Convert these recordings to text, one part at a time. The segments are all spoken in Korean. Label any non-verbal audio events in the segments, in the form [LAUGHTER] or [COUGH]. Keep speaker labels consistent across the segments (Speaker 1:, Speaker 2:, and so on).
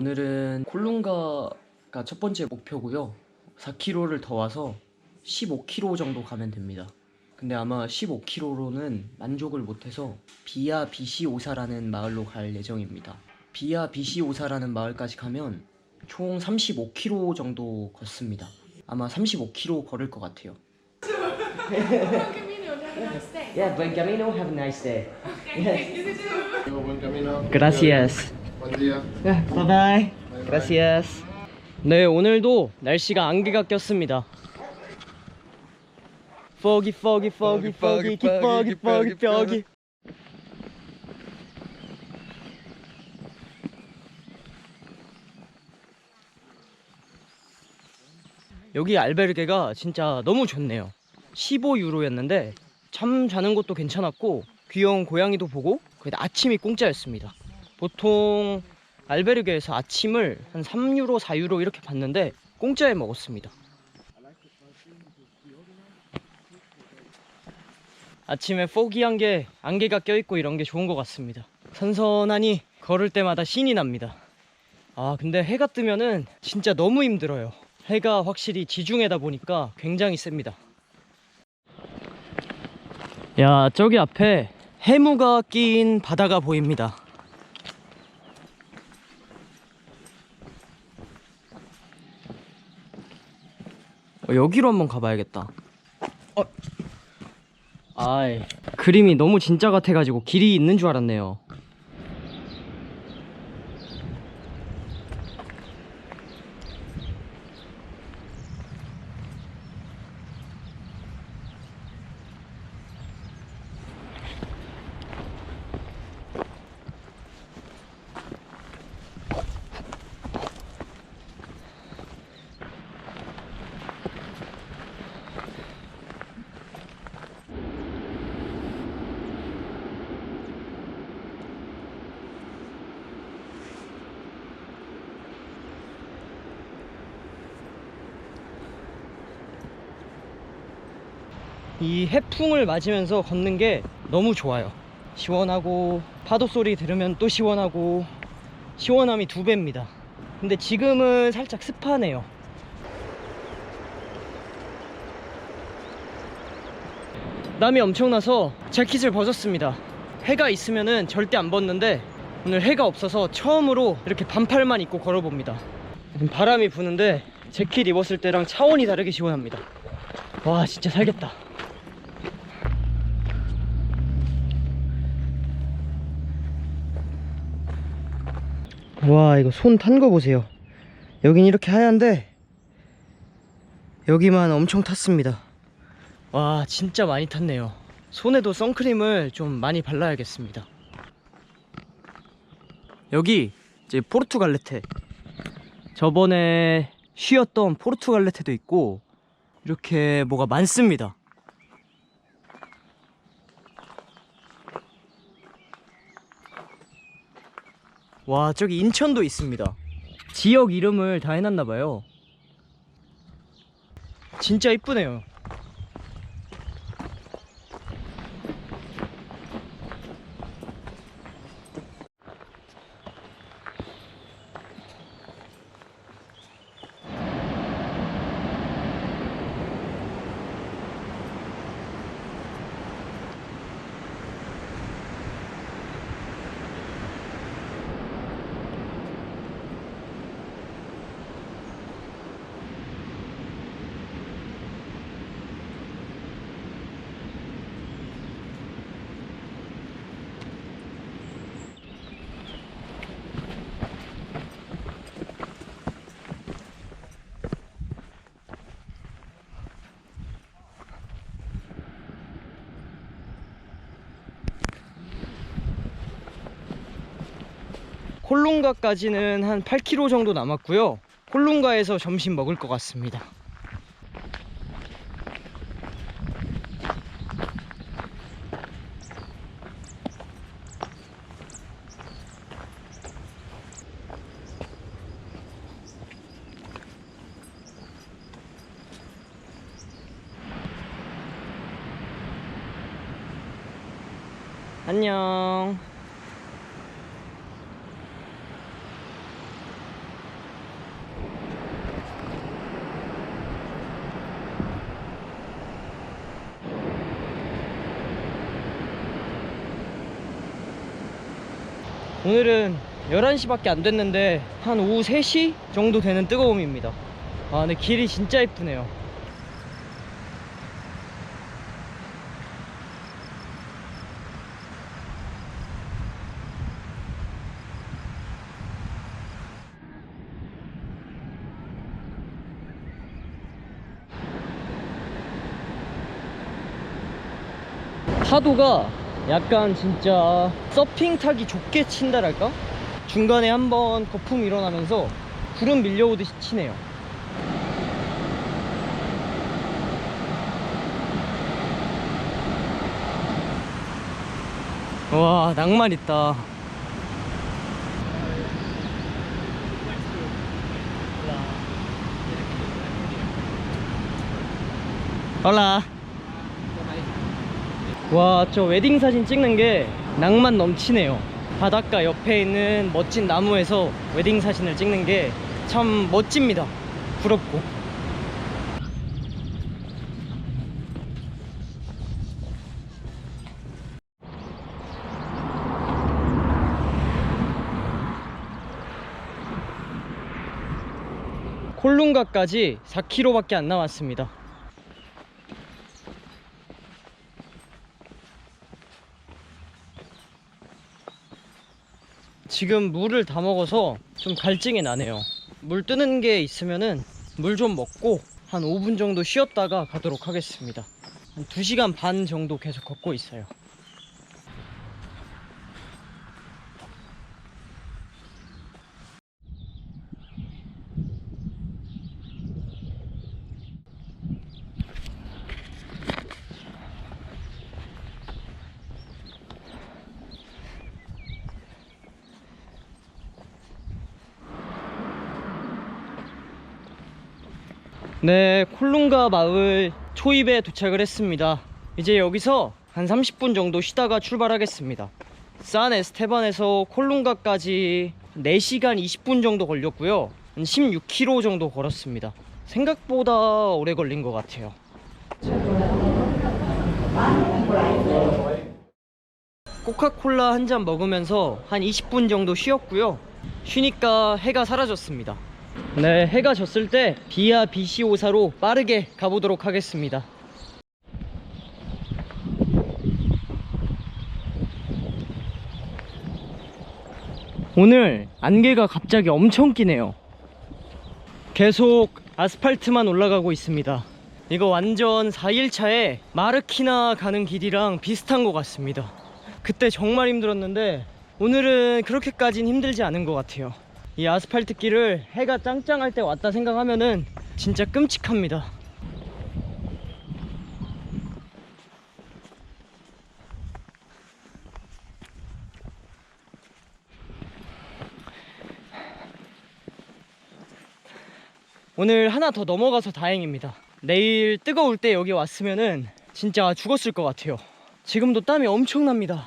Speaker 1: 오늘은 콜룸가가 첫 번째 목표고요. 4km를 더 와서 15km 정도 가면 됩니다. 근데 아마 15km로는 만족을 못해서 비아 비시오사라는 마을로 갈 예정입니다. 비아 비시오사라는 마을까지 가면 총 35km 정도 걷습니다. 아마 35km 걸을 것 같아요. [LAUGHS]
Speaker 2: Camino, have a nice day.
Speaker 1: Yeah, buen camino. Have bye bye. Gracias. 네, 오늘도 날씨가 안개가 꼈습니다. foggy, foggy, foggy, foggy, foggy, foggy, foggy. 여기 알베르게가 진짜 너무 좋네요. 15유로였는데 잠 자는 것도 괜찮았고 귀여운 고양이도 보고 거기다 아침이 공짜였습니다. 보통 알베르게에서 아침을 한 3유로, 4유로 이렇게 받는데 공짜에 먹었습니다. 아침에 포기한 게 안개가 껴있고 이런 게 좋은 것 같습니다. 선선하니 걸을 때마다 신이 납니다. 아, 근데 해가 뜨면은 진짜 너무 힘들어요. 해가 확실히 지중해다 보니까 굉장히 셉니다. 야, 저기 앞에 해무가 낀 바다가 보입니다. 어, 여기로 한번 가봐야겠다. 어. 아이, 그림이 너무 진짜 같아가지고 길이 있는 줄 알았네요. 이 해풍을 맞으면서 걷는 게 너무 좋아요. 시원하고 파도 소리 들으면 또 시원하고 시원함이 두 배입니다. 근데 지금은 살짝 습하네요. 땀이 엄청나서 재킷을 벗었습니다. 해가 있으면은 절대 안 벗는데 오늘 해가 없어서 처음으로 이렇게 반팔만 입고 걸어봅니다. 바람이 부는데 재킷 입었을 때랑 차원이 다르게 시원합니다. 와 진짜 살겠다. 와 이거 손 탄 거 보세요. 여긴 이렇게 하얀데 여기만 엄청 탔습니다. 와 진짜 많이 탔네요. 손에도 선크림을 좀 많이 발라야겠습니다. 여기 이제 포르투갈레테. 저번에 쉬었던 포르투갈레테도 있고 이렇게 뭐가 많습니다 와 저기 인천도 있습니다. 지역 이름을 다 해놨나봐요. 진짜 이쁘네요 콜룸가까지는 한 8km 정도 남았고요. 콜룸가에서 점심 먹을 것 같습니다. 안녕 오늘은 11시밖에 안 됐는데 한 오후 3시 정도 되는 뜨거움입니다. 아 근데 길이 진짜 이쁘네요. 파도가 약간 진짜 서핑 타기 좋게 친다랄까? 중간에 한번 거품 일어나면서 구름 밀려오듯이 치네요. 와 낭만 있다. 올라. 와, 저 웨딩 사진 찍는 게 낭만 넘치네요. 바닷가 옆에 있는 멋진 나무에서 웨딩 사진을 찍는 게 참 멋집니다. 부럽고. 콜룸가까지 4km밖에 안 남았습니다. 지금 물을 다 먹어서 좀 갈증이 나네요. 물 뜨는 게 있으면은 물 좀 먹고 한 5분 정도 쉬었다가 가도록 하겠습니다. 한 2시간 반 정도 계속 걷고 있어요. 네, 콜룸가 마을 초입에 도착을 했습니다. 이제 여기서 한 30분 정도 쉬다가 출발하겠습니다. 산 에스테반에서 콜룸가까지 4시간 20분 정도 걸렸고요. 한 16km 정도 걸었습니다. 생각보다 오래 걸린 것 같아요. 코카콜라 한 잔 먹으면서 한 20분 정도 쉬었고요. 쉬니까 해가 사라졌습니다. 네, 해가 졌을 때 비아 BC54로 빠르게 가보도록 하겠습니다. 오늘 안개가 갑자기 엄청 끼네요. 계속 아스팔트만 올라가고 있습니다. 이거 완전 4일차에 마르키나 가는 길이랑 비슷한 것 같습니다. 그때 정말 힘들었는데 오늘은 그렇게까진 힘들지 않은 것 같아요. 이 아스팔트 길을 해가 짱짱할 때 왔다 생각하면은 진짜 끔찍합니다. 오늘 하나 더 넘어가서 다행입니다. 내일 뜨거울 때 여기 왔으면은 진짜 죽었을 것 같아요. 지금도 땀이 엄청납니다.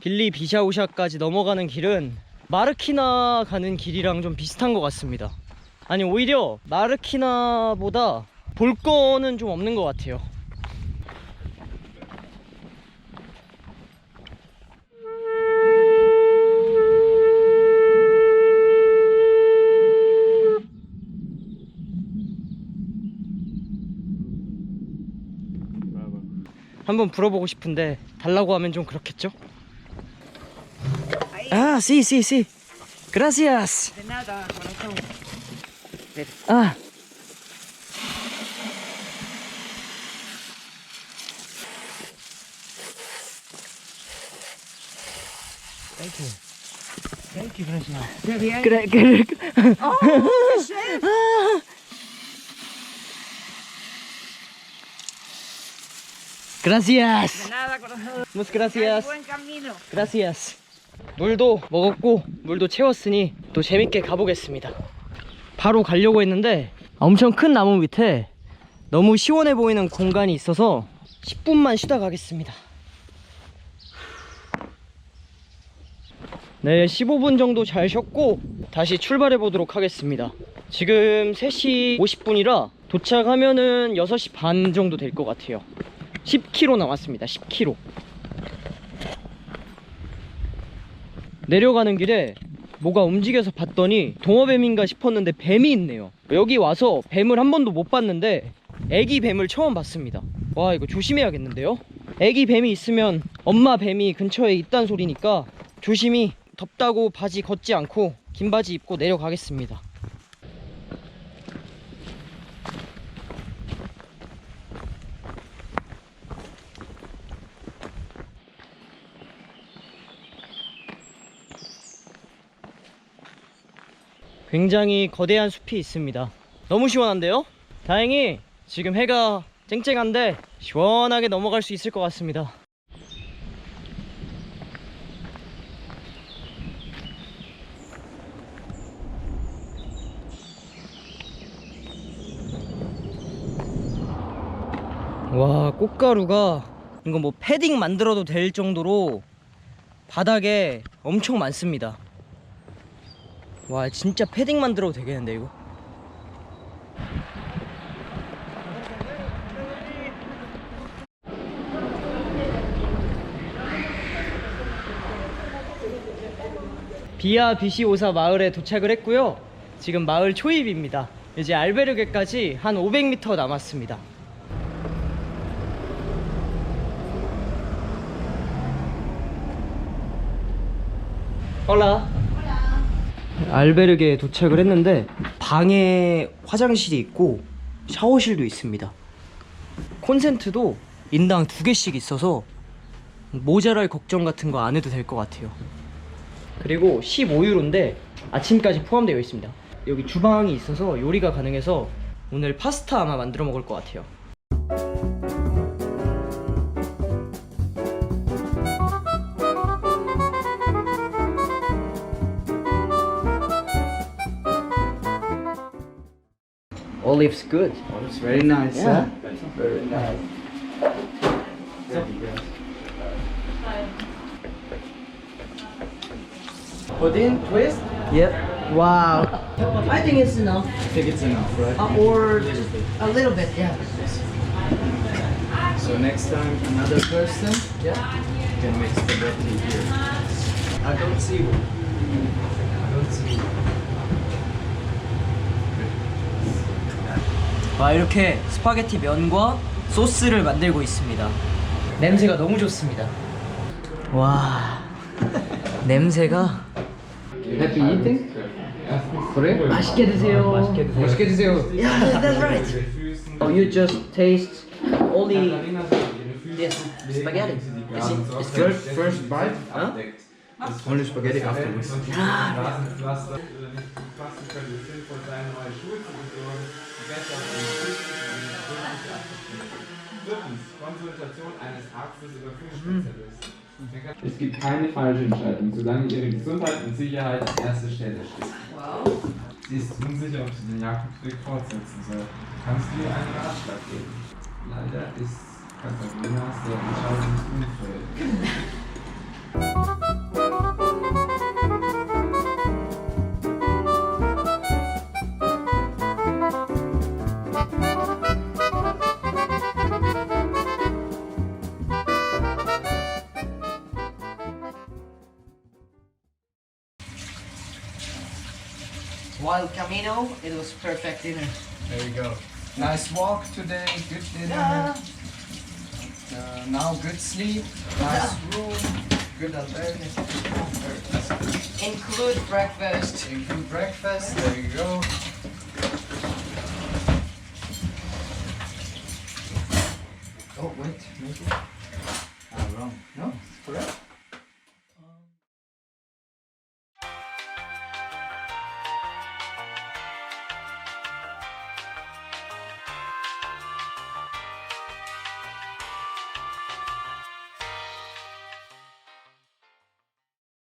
Speaker 1: 빌리 비샤우샤까지 넘어가는 길은 마르키나 가는 길이랑 좀 비슷한 것 같습니다. 아니 오히려 마르키나보다 볼 거는 좀 없는 것 같아요. 한번 불어보고 싶은데 달라고 하면 좀 그렇겠죠? Ah, sí, sí, sí. Gracias.
Speaker 3: De nada, corazón.
Speaker 1: Ah. Thank you. Thank you, Krishna. Cre
Speaker 3: oh. [LAUGHS]
Speaker 1: Gracias.
Speaker 3: De nada, corazón.
Speaker 1: Muchas gracias.
Speaker 3: Buen camino.
Speaker 1: Gracias. 물도 먹었고 물도 채웠으니 또 재밌게 가보겠습니다. 바로 가려고 했는데 엄청 큰 나무 밑에 너무 시원해 보이는 공간이 있어서 10분만 쉬다 가겠습니다. 네, 15분 정도 잘 쉬었고 다시 출발해 보도록 하겠습니다. 지금 3시 50분이라 도착하면은 6시 반 정도 될 것 같아요 10km 남았습니다 10km 내려가는 길에 뭐가 움직여서 봤더니 동어뱀인가 싶었는데 뱀이 있네요. 여기 와서 뱀을 한 번도 못 봤는데 애기 뱀을 처음 봤습니다. 와 이거 조심해야겠는데요? 애기 뱀이 있으면 엄마 뱀이 근처에 있단 소리니까 조심히 덥다고 바지 걷지 않고 긴 바지 입고 내려가겠습니다 굉장히 거대한 숲이 있습니다. 너무 시원한데요? 다행히 지금 해가 쨍쨍한데 시원하게 넘어갈 수 있을 것 같습니다. 와 꽃가루가 이거 뭐 패딩 만들어도 될 정도로 바닥에 엄청 많습니다. 와 진짜 패딩 만들어도 되겠는데 이거? 비아 비시오사 마을에 도착을 했고요. 지금 마을 초입입니다. 이제 알베르게까지 한 500m 남았습니다. 홀라 알베르게에 도착을 했는데 방에 화장실이 있고 샤워실도 있습니다. 콘센트도 인당 두 개씩 있어서 모자랄 걱정 같은 거 안 해도 될 것 같아요. 그리고 15유로인데 아침까지 포함되어 있습니다. 여기 주방이 있어서 요리가 가능해서 오늘 파스타 아마 만들어 먹을 것 같아요. Olive's good.
Speaker 3: It's very nice.
Speaker 1: Yeah.
Speaker 3: Huh? Very nice. Put in, twist.
Speaker 1: Yep. Wow. I think it's enough.
Speaker 3: I think it's enough, right?
Speaker 1: Uh, or just a little bit, yeah.
Speaker 3: So next time another person
Speaker 1: Yeah.
Speaker 3: can mix the roti here. I don't see one.
Speaker 1: 와 이렇게 스파게티 면과 소스를 만들고 있습니다. 냄새가 너무 좋습니다. 와 냄새가
Speaker 3: Happy eating? 그래?
Speaker 1: 맛있게 드세요.
Speaker 3: 맛있게 드세요.
Speaker 1: Yeah, that's right. Oh, you just taste only this spaghetti. Is it? It's good.
Speaker 3: First, first bite.
Speaker 1: Huh?
Speaker 3: Only spaghetti afterwards.
Speaker 4: Konsultation Es gibt keine falsche Entscheidung, solange Ihre Gesundheit und Sicherheit an erster Stelle steht. Sie ist unsicher, ob sie den Jakobsweg fortsetzen soll. Kannst du ihr einen Ratschlag geben? Leider ist Katharina sehr entscheidungsunfähig. [LAUGHS]
Speaker 1: While Camino, it was perfect dinner.
Speaker 3: There you go. Nice walk today, good dinner. Uh, now good sleep, nice room, good alternative.
Speaker 1: Include breakfast.
Speaker 3: Include breakfast, there you go. Oh wait, maybe.